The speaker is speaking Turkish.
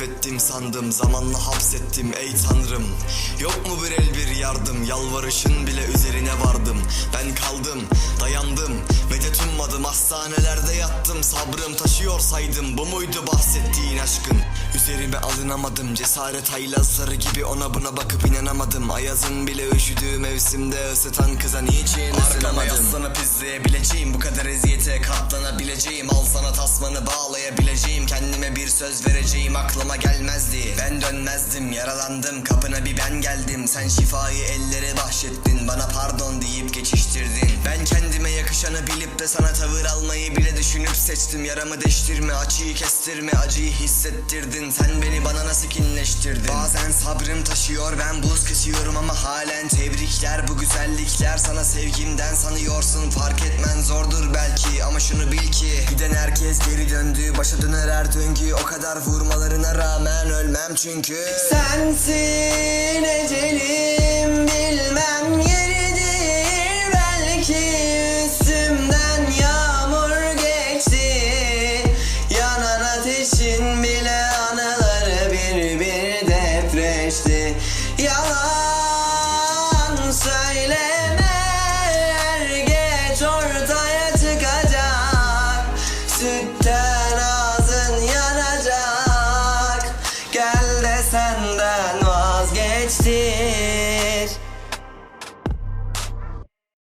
ettim kendimi affettim sandım Zamanla hapsettim ey tanrım. Yok mu bir el bir yardım Yalvarışın bile üzerine vardım. Ben kaldım dayandım Medet ummadım hastanelerde yattım. Sabrım taşıyorsaydım Bu muydu bahsettiğin aşkın? Üzerime alınamadım Cesaret haylazları gibi ona buna bakıp inanamadım. Ayazın bile üşüdüğü mevsimde ısıtan kıza niçin Arkama yaslanıp izleyebileceğim Bu kadar eziyete katlanabileceğim Al sana tasmanı bağlayabileceğim Kendime bir söz vereceğim aklıma gelmezdi. Ben dönmezdim yaralandım kapına bir ben geldim. Sen şifayı ellere bahşettin Bana pardon deyip geçiştirdin. Ben kendime yakışanı bilip de sana tavır almayı bile düşünüp seçtim. Yaramı deştirme acıyı kestirme acıyı hissettirdin. Sen beni bana nasıl kinleştirdin? Bazen sabrım taşıyor ben buz kesiyorum ama halen tebrikler. Bu güzellikler sana sevgimden sanıyorsun Fark etmen ama şunu bil ki. Giden herkes geri döndü. Başa döner her döngü. O kadar vurmalarına rağmen ölmem çünkü. Sensin ecelim bilmem yeridir. Belki Üstümden yağmur geçti. Yanan ateşin bile anıları bir bir depreşti. Yalan Gel de senden